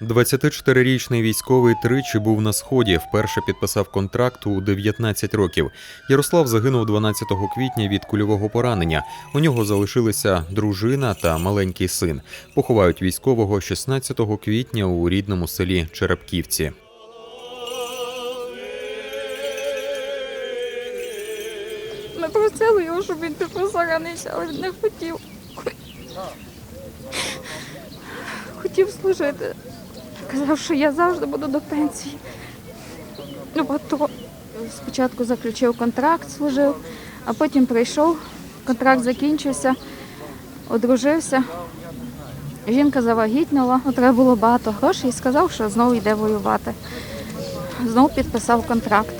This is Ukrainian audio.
24-річний військовий тричі був на сході. Вперше підписав контракт у 19 років. Ярослав загинув 12 квітня від кульового поранення. У нього залишилися дружина та маленький син. Поховають військового 16 квітня у рідному селі Черепківці. Ми просили його, щоб він типу заранився, але він не хотів. Хотів служити. Казав, що я завжди буду до пенсії. Ну, АТО. Спочатку заключив контракт, служив, а потім прийшов, контракт закінчився, одружився. Жінка завагітніла, ну, треба було багато грошей і сказав, що знову йде воювати. Знову підписав контракт.